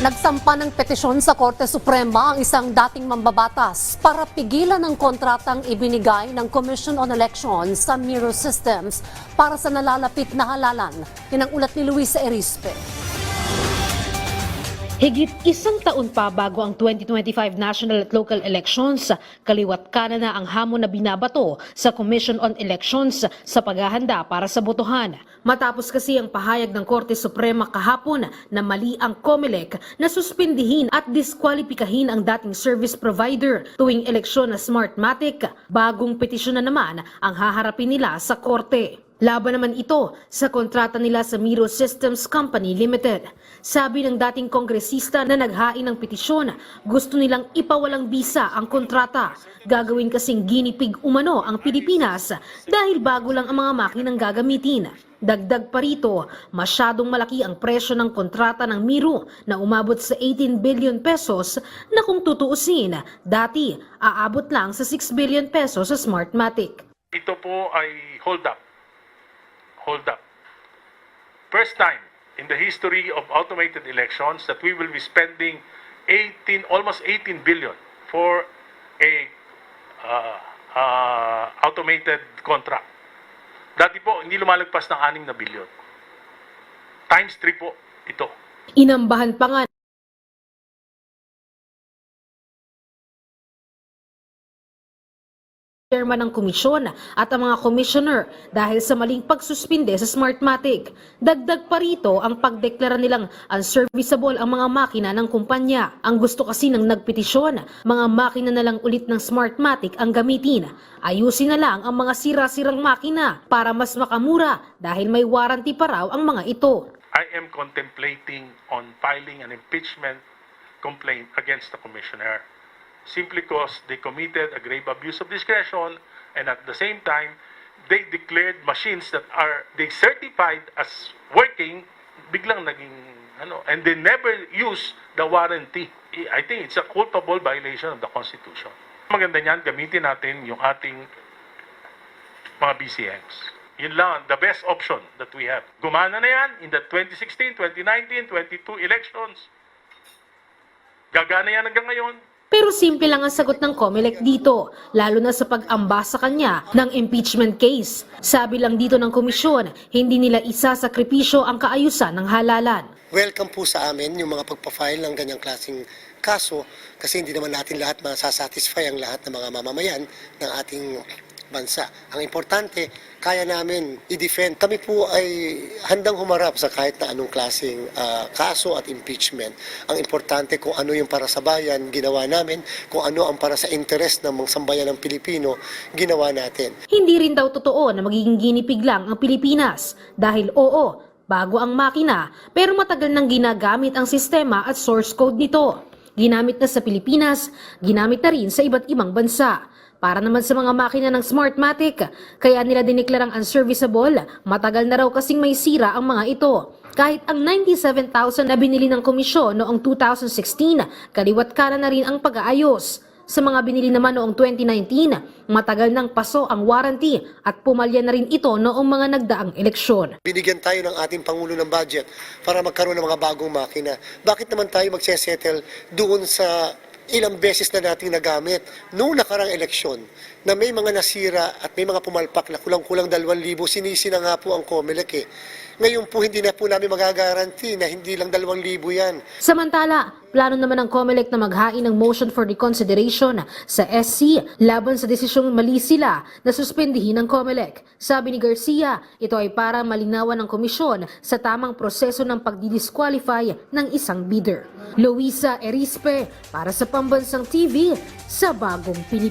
Nagsampa ng petisyon sa Korte Suprema ang isang dating mambabatas para pigilan ang kontratang ibinigay ng Commission on Elections sa Miro Systems para sa nalalapit na halalan. Yan ang ulat ni Luisa Erispe. Higit isang taon pa bago ang 2025 national at local elections, kaliwat kanan na ang hamon na binabato sa Commission on Elections sa paghahanda para sa botohan. Matapos kasi ang pahayag ng Korte Suprema kahapon na mali ang COMELEC na suspindihin at diskwalipikahin ang dating service provider tuwing eleksyon na Smartmatic, bagong petisyon na naman ang haharapin nila sa Korte. Laban naman ito sa kontrata nila sa Miro Systems Company Limited. Sabi ng dating kongresista na naghain ng petisyon, gusto nilang ipawalang bisa ang kontrata. Gagawin kasing ginipig umano ang Pilipinas dahil bago lang ang mga makinang gagamitin. Dagdag pa rito, masyadong malaki ang presyo ng kontrata ng Miro na umabot sa 18 billion pesos na kung tutuusin, dati aabot lang sa 6 billion pesos sa Smartmatic. Ito po ay hold up. Hold up. First time in the history of automated elections that we will be spending 18 almost 18 billion for a uh, uh, automated contract. Dati po hindi lumalagpas ng 6 na bilyon. Times 3 po ito. Inambahan pa nga chairman ng komisyon at ang mga commissioner dahil sa maling pagsuspinde sa Smartmatic. Dagdag pa rito ang pagdeklara nilang unserviceable ang mga makina ng kumpanya. Ang gusto kasi ng nagpetisyon, mga makina na lang ulit ng Smartmatic ang gamitin. Ayusin na lang ang mga sira-sirang makina para mas makamura dahil may warranty pa raw ang mga ito. I am contemplating on filing an impeachment complaint against the commissioner simply because they committed a grave abuse of discretion and at the same time they declared machines that are they certified as working biglang naging ano and they never use the warranty I think it's a culpable violation of the constitution maganda niyan gamitin natin yung ating mga BCMs. Yun lang, the best option that we have. Gumana na yan in the 2016, 2019, 22 elections. Gagana yan hanggang ngayon. Pero simple lang ang sagot ng COMELEC dito, lalo na sa pag-amba sa kanya ng impeachment case. Sabi lang dito ng komisyon, hindi nila isasakripisyo ang kaayusan ng halalan. welcome po sa amin yung mga pagpa-file ng ganyang klaseng kaso kasi hindi naman natin lahat masasatisfy ang lahat ng mga mamamayan ng ating bansa. Ang importante, kaya namin i-defend. Kami po ay handang humarap sa kahit na anong klaseng ah, kaso at impeachment. Ang importante kung ano yung para sa bayan, ginawa namin. Kung ano ang para sa interes ng mga sambayan ng Pilipino, ginawa natin. Hindi rin daw totoo na magiging ginipig lang ang Pilipinas dahil oo, bago ang makina pero matagal nang ginagamit ang sistema at source code nito. Ginamit na sa Pilipinas, ginamit na rin sa iba't ibang bansa. Para naman sa mga makina ng Smartmatic, kaya nila diniklarang unserviceable, matagal na raw kasing may sira ang mga ito. Kahit ang 97,000 na binili ng komisyon noong 2016, kaliwat kanan na rin ang pag-aayos. Sa mga binili naman noong 2019, matagal nang paso ang warranty at pumalya na rin ito noong mga nagdaang eleksyon. Binigyan tayo ng ating Pangulo ng budget para magkaroon ng mga bagong makina. Bakit naman tayo magsesettle doon sa ilang beses na nating nagamit noong nakarang eleksyon na may mga nasira at may mga pumalpak na kulang-kulang 2,000, sinisi na nga po ang COMELEC eh. Ngayon po hindi na po namin magagaranti na hindi lang 2,000 yan. Samantala, plano naman ng COMELEC na maghain ng motion for reconsideration sa SC laban sa desisyong mali sila na suspendihin ng COMELEC. Sabi ni Garcia, ito ay para malinawan ng komisyon sa tamang proseso ng pagdidisqualify ng isang bidder. Luisa Erispe para sa Pambansang TV sa Bagong Pilipinas.